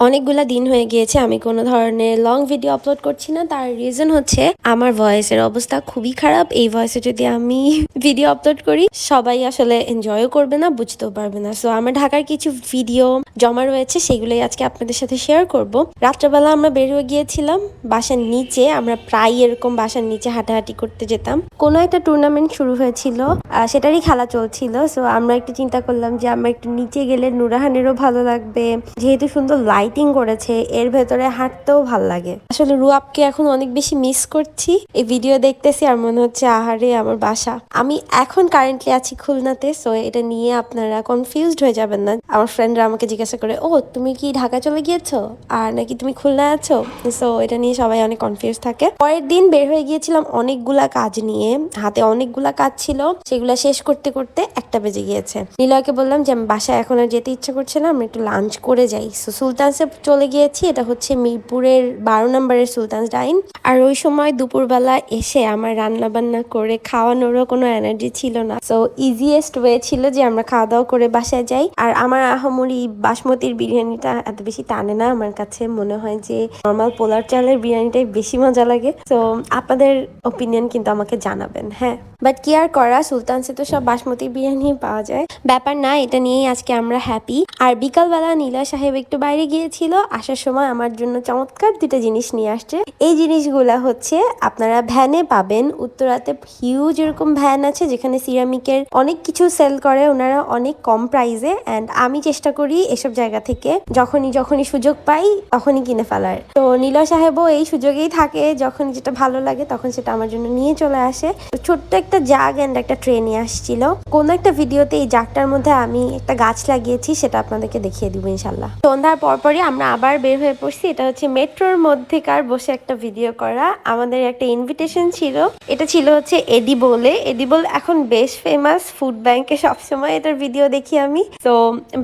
অনেকগুলা দিন হয়ে গিয়েছে, আমি কোনো ধরনের লং ভিডিও আপলোড করছি না। তার রিজন হচ্ছে আমার ভয়েসের অবস্থা খুবই খারাপ। এই ভয়েসে যদি আমি ভিডিও আপলোড করি, সবাই আসলে এনজয়ও করবে না, বুঝতেও পারবে না। সো আমার ঢাকার কিছু ভিডিও জমা রয়েছে, সেগুলোই আজকে আপনাদের সাথে শেয়ার করব। রাত্রেবেলা আমরা বের হয়ে গিয়েছিলাম, বাসার নিচে। আমরা প্রায় এরকম বাসার নিচে হাঁটাহাঁটি করতে যেতাম। কোনো একটা টুর্নামেন্ট শুরু হয়েছিল সেটারই খেলা চলছিল। সো আমরা একটু চিন্তা করলাম যে, আমরা একটু নিচে গেলে নুরাহানেরও ভালো লাগবে। যেহেতু সুন্দর লাইটিং করেছে, এর ভেতরে হাঁটতেও ভালো লাগে। আসলে রুয়াবকে এখন অনেক বেশি মিস করছি। এই ভিডিও দেখতেছি আর মনে হচ্ছে, আহারে, আমার বাসা। আমি এখন কারেন্টলি আছি খুলনাতে সো এটা নিয়ে আপনারা কনফিউজড হয়ে যাবেন না। আমার ফ্রেন্ডরা আমাকে জিজ্ঞাসা করে, ও, তুমি কি ঢাকা চলে গিয়েছো? আর নাকি তুমি খুলনা আছো? সো এটা নিয়ে সবাই অনেক কনফিউজ থাকে। পরের দিন বের হয়ে গিয়েছিলাম অনেকগুলা কাজ নিয়ে। হাতে অনেকগুলা কাজ ছিল, সেগুলা শেষ করতে করতে একটা বেজে গিয়েছে। নিলয়কে বললাম যে, আমি বাসায় এখন আর যেতে ইচ্ছা করছে না আমরা একটু লাঞ্চ করে যাই। সো সুলতানসে চলে গিয়েছি, এটা হচ্ছে মিরপুরের বারো নম্বরের সুলতানস ডাইন। আর ওই সময় দুপুরবেলা এসে আমার রান্না বান্না করে খাওয়ানোরও কোনো এনার্জি ছিল না। সো ইজিয়েস্ট ওয়ে ছিল যে আমরা খাওয়া দাওয়া করে বাসায় যাই। আর আমার আহমরি বাসমতির বিরিয়ানিটা এত বেশি টানে না। আমার কাছে মনে হয় যে নর্মাল পোলার চালের বিরিয়ানিটাই বেশি মজা লাগে। তো আপনাদের ওপিনিয়ন কিন্তু আমাকে জানাবেন হ্যাঁ। বাট কি আর করা? সুলতানসে তো সব বাসমতি বিরিয়ানি পাওয়া যায়। ব্যাপার না, এটা নিয়েই আজকে আমরা হ্যাপি আর বিকালবেলা নীলা সাহেব একটু বাইরে গিয়েছিল, আসার সময় আমার জন্য চমৎকার দুটো জিনিস নিয়ে আসছে। এই জিনিসগুলা হচ্ছে, আপনারা ভ্যানে পাবেন, উত্তরাতে হিউজ এরকম ভ্যান আছে, যেখানে সিরামিকের অনেক কিছু সেল করে, ওনারা অনেক কম প্রাইসে অ্যান্ড আমি চেষ্টা করি এসব জায়গা থেকে, যখনই যখনই সুযোগ পাই, তখনই কিনে ফেলার। তো নীলা সাহেবও এই সুযোগেই থাকে যখন যেটা ভালো লাগে, তখন সেটা আমার জন্য নিয়ে চলে আসে। ছোট্ট একটা জাগ অ্যান্ড একটা ট্রে নিয়ে আসছিল। কোনো একটা ভিডিওতে এই জাগটার মধ্যে আমি একটা গাছ লাগিয়েছি, সেটা আপনাদেরকে দেখিয়ে দিব ইনশাল্লাহ সন্ধ্যার পরপরই আমরা আবার বের হয়ে পড়ছি। এটা হচ্ছে মেট্রোর মধ্যেকার বসে একটা ভিডিও করা। আমাদের একটা ইনভিটেশন ছিল। এটা ছিল হচ্ছে এডিবোলে এডিবোল এখন বেশ ফেমাস ফুড ব্যাংকে সবসময় এটার ভিডিও দেখি আমি। তো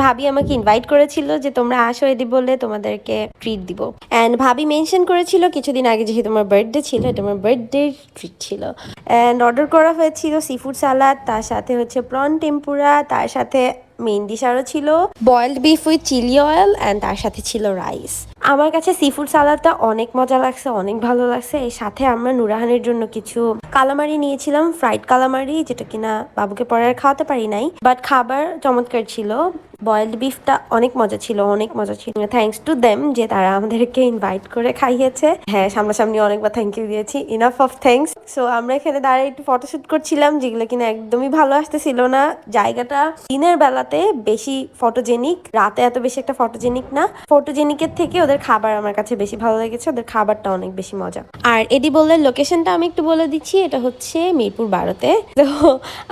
ভাবি আমাকে ইনভাইট করেছিল যে তোমরা আসো এডিবোলে তোমাদেরকে ট্রিট দিব। অ্যান্ড ভাবি মেনশন করেছিল, কিছুদিন আগে যেহেতু আমার বার্থডে ছিল, এটা আমার বার্থডে ট্রিট ছিল। অ্যান্ড অর্ডার করা হয়েছিল সি ফুড সালাদ তার সাথে হচ্ছে প্রন টেম্পুরা তার সাথে মেন ডিশ আরও ছিল boiled beef with chilli oil and তার সাথে ছিল রাইস আমার কাছে সি ফুড সালাদটা অনেক মজা লাগছে, অনেক ভালো লাগছে। এর সাথে আমরা নুরাহানের জন্য কিছু কালামারি নিয়েছিলাম ফ্রাইড কালামারি যেটা কিনা বাবুকে পরে আর খাওয়াতে পারি নাই বাট খাবার চমৎকার ছিল। বয়েলড বিফটা অনেক মজা ছিল, অনেক মজা ছিল। থ্যাঙ্কস টু দেম যে তারা আমাদেরকে ইনভাইট করে খাইয়েছে। হ্যাঁ সামনাসামনি অনেকবার থ্যাংক ইউ দিয়েছি। ইনাফ অফ থ্যাঙ্কস সো আমরা এখানে দাঁড়িয়ে একটু ফটোশুট করছিলাম, যেগুলো কিনা একদমই ভালো আসতেছিল না। জায়গাটা দিনের বেলাতে বেশি ফটোজেনিক রাতে এত বেশি একটা ফটোজেনিক না। ফটোজেনিকের থেকে ওদের খাবার আমার কাছে বেশি ভালো লেগেছে, ওদের খাবারটা অনেক বেশি মজা। আর এডি বললেন লোকেশনটা আমি একটু বলে দিচ্ছি, এটা হচ্ছে মিরপুর বারোতে। তো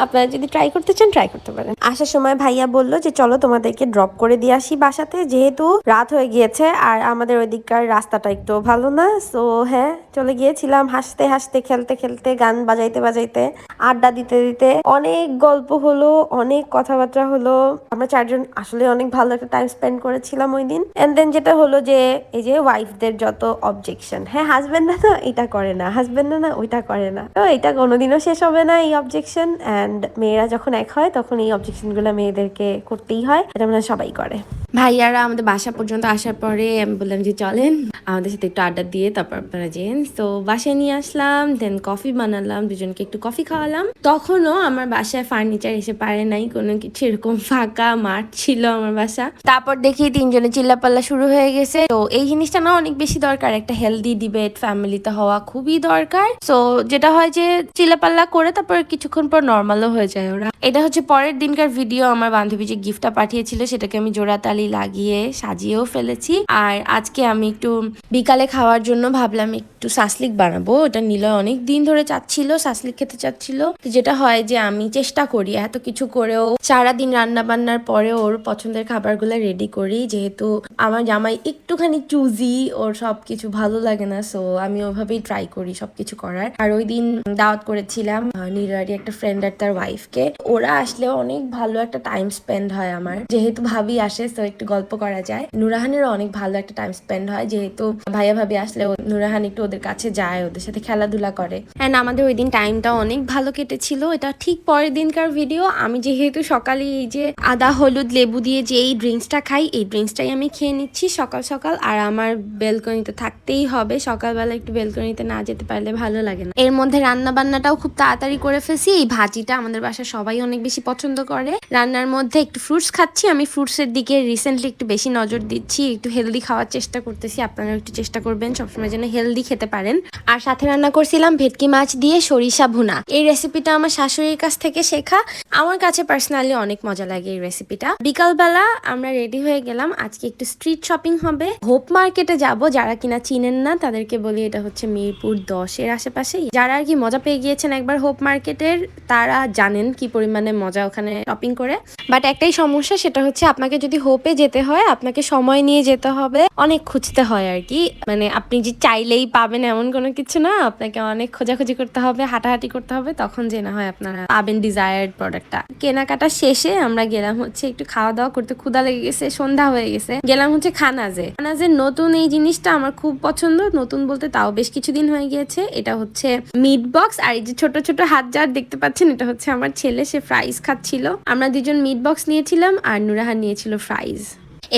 আপনারা যদি ট্রাই করতে চান ট্রাই করতে পারেন। আসার সময় ভাইয়া বলল যে, চলো তোমাদেরকে ড্রপ করে দিয়ে আসি বাসাতে, যেহেতু রাত হয়ে গিয়েছে আর আমাদের ওইদিককার রাস্তাটা একটু ভালো না সো হ্যাঁ চলে গিয়েছিলাম হাসতে হাসতে, খেলতে খেলতে, গান বাজাইতে বাজাইতে। আড্ডা দিতে দিতে অনেক গল্প হলো, অনেক কথাবার্তা হলো। আমরা চারজন আসলে অনেক ভালো একটা টাইম স্পেন্ড করেছিলাম ওই দিন। এন্ড দেন যেটা হলো যে, এই যে ওয়াইফদের যত অবজেকশন হ্যাঁ হাজবেন্ড না এটা করে না হাজবেন্ড না না ওইটা করে না। তো এটা কোনোদিনও শেষ হবে না এই অবজেকশন অ্যান্ড মেয়েরা যখন এক হয়, তখন এই অবজেকশনগুলো মেয়েদেরকে করতেই হয়। এটা মানে সবাই করে। ভাইয়ারা আমাদের বাসা পর্যন্ত আসার পরে আমি বললাম যে, চলেন, আমাদের সাথে একটু আড্ডা দিয়ে তারপর আপনারা যেন। তো বাসায় নিয়ে আসলাম দেন কফি বানালাম, দুজনকে একটু কফি খাওয়ালাম। তখনও আমার বাসায় ফার্নিচার এসে পারে নাই, কোনো কিছু এরকম ফাঁকা মাঠ ছিল আমার বাসা। তারপর দেখি তিনজনে চিল্লাপাল্লা শুরু হয়ে গেছে। তো এই জিনিসটা না অনেক বেশি দরকার, একটা হেলদি ডিবেট ফ্যামিলিতে হওয়া খুবই দরকার। তো যেটা হয় যে, চিল্লাপাল্লা করে তারপর কিছুক্ষণ পর নর্মালও হয়ে যায় ওরা। এটা হচ্ছে পরের দিনকার ভিডিও আমার বান্ধবী যে গিফটটা পাঠিয়েছিল, সেটাকে আমি জোড়াতালি লাগিয়ে সাজিয়েও ফেলেছি। আর আজকে আমি একটু বিকালে খাওয়ার জন্য ভাবলাম একটু সাসলিক বানাবো। এটা নিলয় অনেক দিন ধরে চাচ্ছিল সাসলিক খেতে চাচ্ছিল। যেটা হয় যে আমি চেষ্টা করি এত কিছু করেও। সারাদিন রান্না বান্নার পরে ওর পছন্দের খাবারগুলো রেডি করি। যেহেতু আমার জামাই একটুখানি চুজি ওর সবকিছু ভালো লাগে না সো আমি ওভাবেই ট্রাই করি সবকিছু করার। আর ওই দিন দাওয়াত করেছিলাম নিরারি একটা ফ্রেন্ড আর তার ওয়াইফকে ওরা আসলে অনেক ভালো একটা টাইম স্পেন্ড হয় আমার। যেহেতু ভাবি আসে তো একটু গল্প করা যায়। নুরাহানেরও অনেক ভালো একটা টাইম স্পেন্ড হয়, যেহেতু ভাইয়া ভাবি আসলে নুরাহান একটু ওদের কাছে যায়, ওদের সাথে খেলাধুলা করে। অ্যান্ড আমাদের ওই দিন টাইমটা অনেক ভালো কেটেছিল। এটা ঠিক পরের দিনকার ভিডিও আমি যেহেতু সকালে এই যে আদা, হলুদ, লেবু দিয়ে যে এই ড্রিঙ্কসটা খাই, এই ড্রিঙ্কসটাই আমি খেয়ে নিচ্ছি সকাল সকাল। আর আমার বেলকনিতে থাকতেই হবে। সকালবেলা একটু বেলকনিতে না যেতে পারলে ভালো লাগে না। এর মধ্যে রান্না বান্নাটাও খুব তাড়াতাড়ি করে ফেলছি। এই ভাজিটা আমাদের বাসায় সবাই অনেক বেশি পছন্দ করে। রান্নার মধ্যে একটু ফ্রুটস খাচ্ছি। আমি ফ্রুটসের দিকে রিসেন্টলি একটু বেশি নজর দিচ্ছি, একটু হেলদি খাওয়ার চেষ্টা করতেছি আপনারা একটু চেষ্টা করবেন, সবসময় যেন হেলদি খেতে পারেন। আর সাথে রান্না করছিলাম ভেটকি মাছ দিয়ে সরিষা ভুনা। এই রেসিপিটা আমার শাশুড়ির কাছ থেকে শেখা। আমার কাছে পার্সোনালি অনেক মজা লাগে এই রেসিপিটা বিকালবেলা আমরা রেডি হয়ে গেলাম, আজকে একটু স্ট্রিট শপিং হবে। হোপ মার্কেটে যাব, যারা কিনা চিনেন না, তাদেরকে বলি এটা হচ্ছে মিরপুর দশের আশেপাশে। যারা আর কি মজা পেয়ে গিয়েছেন একবার হোপ মার্কেটের তারা জানেন কি পরিমাণে মজা ওখানে শপিং করে। বাট একটাই সমস্যা, সেটা হচ্ছে আপনাকে যদি হোপে যেতে হয়, আপনাকে সময় নিয়ে যেতে হবে, অনেক খুঁজতে হয় আর কি। মানে আপনি যে চাইলেই পাবেন এমন কোনো কিছু না, আপনাকে অনেক খোঁজাখুঁজি করতে হবে, হাঁটাহাঁটি করতে হবে, তখন যে না হয় আপনারা পাবেন ডিজায়ার্ড প্রোডাক্টটা কেনাকাটা শেষে আমরা গেলাম হচ্ছে একটু খাওয়া দাওয়া করতে ক্ষুদা লেগে গেছে, সন্ধ্যা হয়ে গেছে। গেলাম হচ্ছে খানাজে। খানাজে নতুন এই জিনিসটা আমার খুব পছন্দ, নতুন বলতে তাও বেশ কিছুদিন হয়ে গিয়েছে। এটা হচ্ছে মিট বক্স আর এই যে ছোট ছোট হাত যার দেখতে পাচ্ছেন, এটা হচ্ছে আমার ছেলে, সে ফ্রাইজ খাচ্ছিল। আমরা দুজন মিট বক্স নিয়েছিলাম, আর নুরাহান নিয়েছিল ফ্রাইজ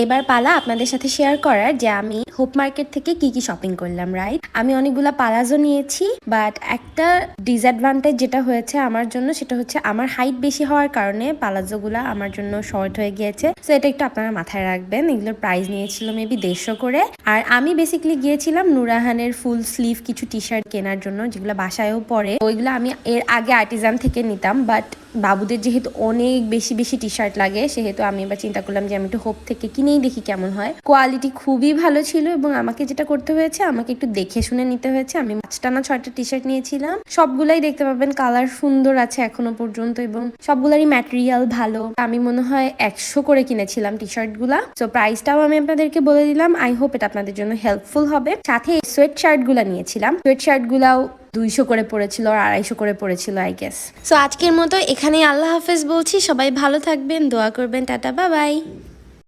এবার পালা আপনাদের সাথে শেয়ার করার যে আমি হোপ মার্কেট থেকে কি কি শপিং করলাম রাইট আমি অনেকগুলা পালাজো নিয়েছি বাট একটা ডিসঅ্যাডভান্টেজ যেটা হয়েছে আমার জন্য সেটা হচ্ছে আমার হাইট বেশি হওয়ার কারণে পালাজোগুলা আমার জন্য শর্ট হয়ে গিয়েছে। সো এটা একটু আপনারা মাথায় রাখবেন, এগুলোর প্রাইস নিয়েছিল মেবি দেড়শো করে। আর আমি বেসিক্যালি গিয়েছিলাম নুরাহানের ফুল স্লিভ কিছু টি শার্ট কেনার জন্য, যেগুলো বাসায়ও পরে। ওইগুলো আমি এর আগে আর্টিজান থেকে নিতাম বাট বাবুদের যেহেতু অনেক বেশি বেশি টি শার্ট লাগে, সেহেতু আমি এবার চিন্তা করলাম যে আমি একটু হোপ থেকে কিনেই দেখি কেমন হয়। কোয়ালিটি খুবই ভালো ছিল এবং আমাকে যেটা করতে হয়েছে, আমাকে একটু দেখে শুনে নিতে হয়েছে। আমি পাঁচটা না ছয়টা টি শার্ট নিয়েছিলাম। সবগুলাই দেখতে পাবেন কালার সুন্দর আছে এখনও পর্যন্ত এবং সবগুলারই ম্যাটেরিয়াল ভালো। আমি মনে হয় একশো করে কিনেছিলাম টি শার্টগুলা তো প্রাইসটাও আমি আপনাদেরকে বলে দিলাম। আই হোপ এটা আপনাদের জন্য হেল্পফুল হবে। সাথে সোয়েট শার্টগুলা নিয়েছিলাম। সোয়েট শার্ট গুলাও দুইশো করে পড়েছিল আর আড়াইশো করে পড়েছিল আই গেস সো আজকের মতো এখানেই আল্লাহ হাফেজ বলছি। সবাই ভালো থাকবেন, দোয়া করবেন, টাটা বা বাবাই